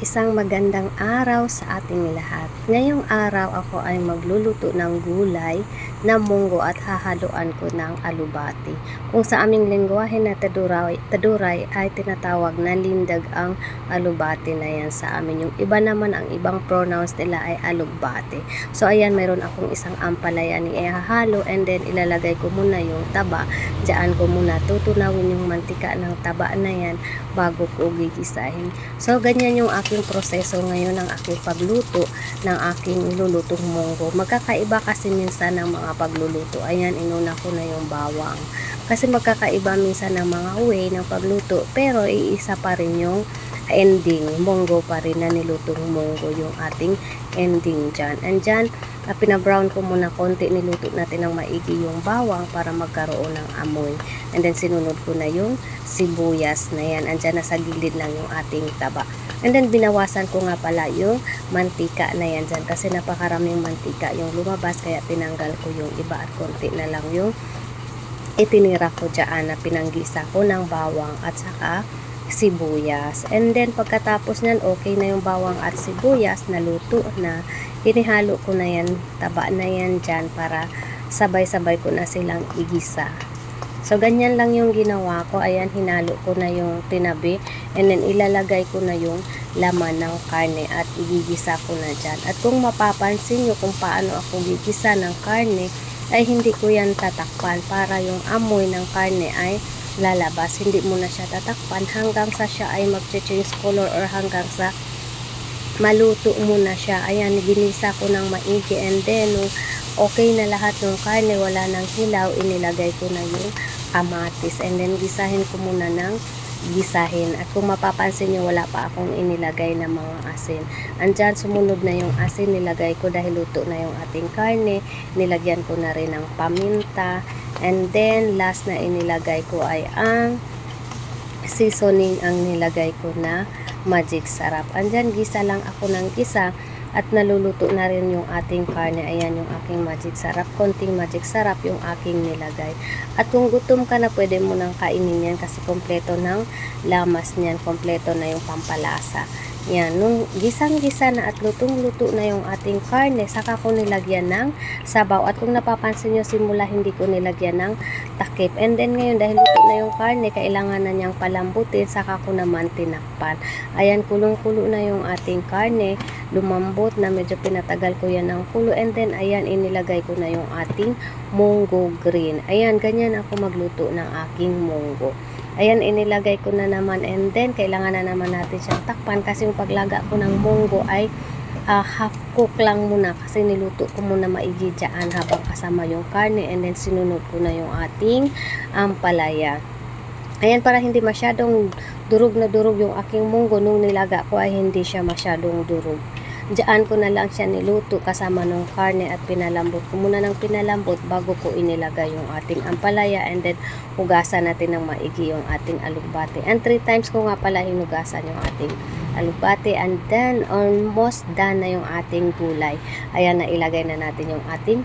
Isang magandang araw sa ating lahat. Ngayong araw ako ay magluluto ng gulay na munggo at hahaluan ko ng alubati. Kung sa aming lingwahe na taduray, taduray ay tinatawag na lindag ang alubati na yan sa amin. Yung iba naman ang ibang pronouns nila ay alugbati. So ayan, mayroon akong isang ampalaya ni ihahalo and then ilalagay ko muna yung taba. Diyan ko muna tutunawin yung mantika ng taba na yan bago ko gigisahin. So ganyan yung aking proseso ngayon ng aking pagluto ng aking lulutong munggo. Magkakaiba kasi minsan ng mga pagluluto. Ayan, inuna ko na yung bawang. Kasi magkakaiba minsan ng mga way ng pagluto. Pero iisa pa rin yung ending. Munggo pa rin na nilutong munggo yung ating ending dyan. And dyan, uh, pinabrown ko muna konti. Niluto natin ng maigi yung bawang para magkaroon ng amoy. And then sinunod ko na yung sibuyas na yan. Andyan na sa gilid lang yung ating taba. And then binawasan ko nga pala yung mantika na yan dyan kasi napakaraming mantika yung lumabas kaya tinanggal ko yung iba at konti na lang yung itinira ko dyan na pinanggisa ko ng bawang at saka sibuyas. And then pagkatapos nyan okay na yung bawang at sibuyas naluto na inihalo ko na yan taba na yan dyan para sabay-sabay ko na silang igisa. So, ganyan lang yung ginawa ko. Ayan, hinalo ko na yung tinabi. And then, ilalagay ko na yung laman ng karne at igigisa ko na dyan. At kung mapapansin nyo kung paano ako gigisa ng karne, ay hindi ko yan tatakpan para yung amoy ng karne ay lalabas. Hindi mo na siya tatakpan hanggang sa siya ay mag-change color or hanggang sa maluto muna siya. Ayan, ginisa ko ng maigi and then okay na lahat ng karne, wala nang hilaw, inilagay ko na yung kamatis and then gisahin ko muna ng gisahin. At kung mapapansin nyo, wala pa akong inilagay na mga asin. Andyan, sumunod na yung asin, nilagay ko dahil luto na yung ating karne. Nilagyan ko na rin ng paminta. And then, last na inilagay ko ay ang seasoning ang nilagay ko na magic sarap. Andyan, gisa lang ako ng gisa at naluluto na rin yung ating karne. Ayan yung aking magic sarap. Konting magic sarap yung aking nilagay. At kung gutom ka na, pwede mo nang kainin yan kasi kompleto ng lamas niyan. Kompleto na yung pampalasa. Yan, nung gisang-gisa na at lutong-luto na yung ating karne, saka ko nilagyan ng sabaw. At kung napapansin nyo, simula hindi ko nilagyan ng takip. And then ngayon, dahil luto na yung karne, kailangan na niyang palambutin, saka ko naman tinakpan. Ayan, kulong-kulo na yung ating karne. Lumambot na medyo pinatagal ko yan ng kulo. And then, ayan, inilagay ko na yung ating munggo green. Ayan, ganyan ako magluto ng aking munggo. Ayan, inilagay ko na naman and then kailangan na naman natin siyang takpan kasi yung paglaga ko ng munggo ay uh, half cook lang muna kasi niluto ko muna maigi dyan habang kasama yung karne and then sinunod ko na yung ating ampalaya. Ayan, para hindi masyadong durog na durog yung aking munggo nung nilaga ko ay hindi siya masyadong durog. Diyan ko na lang siya niluto kasama ng karne at pinalambot ko muna ng pinalambot bago ko inilagay yung ating ampalaya and then hugasan natin ng maigi yung ating alugbate. And three times ko nga pala hinugasan yung ating alugbate and then almost done na yung ating gulay. Ayan na ilagay na natin yung ating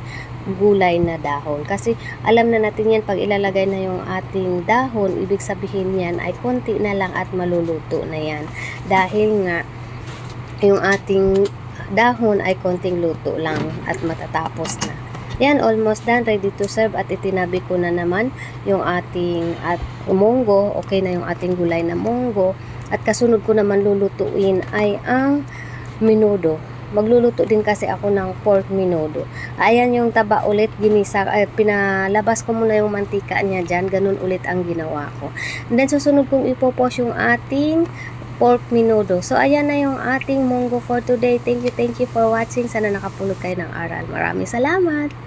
gulay na dahon. Kasi alam na natin yan pag ilalagay na yung ating dahon, ibig sabihin yan ay konti na lang at maluluto na yan. Dahil nga yung ating dahon ay konting luto lang at matatapos na. Yan, almost done. Ready to serve. At itinabi ko na naman yung ating at munggo. Okay na yung ating gulay na munggo. At kasunod ko naman lulutuin ay ang minudo. Magluluto din kasi ako ng pork minudo. Ayan yung taba ulit, ginisa, ay, pinalabas ko muna yung mantika niya dyan. Ganun ulit ang ginawa ko. And then susunod kong ipopos yung ating pork minudo. So, ayan na yung ating munggo for today. Thank you, thank you for watching. Sana nakapulot kayo ng aral. Maraming salamat!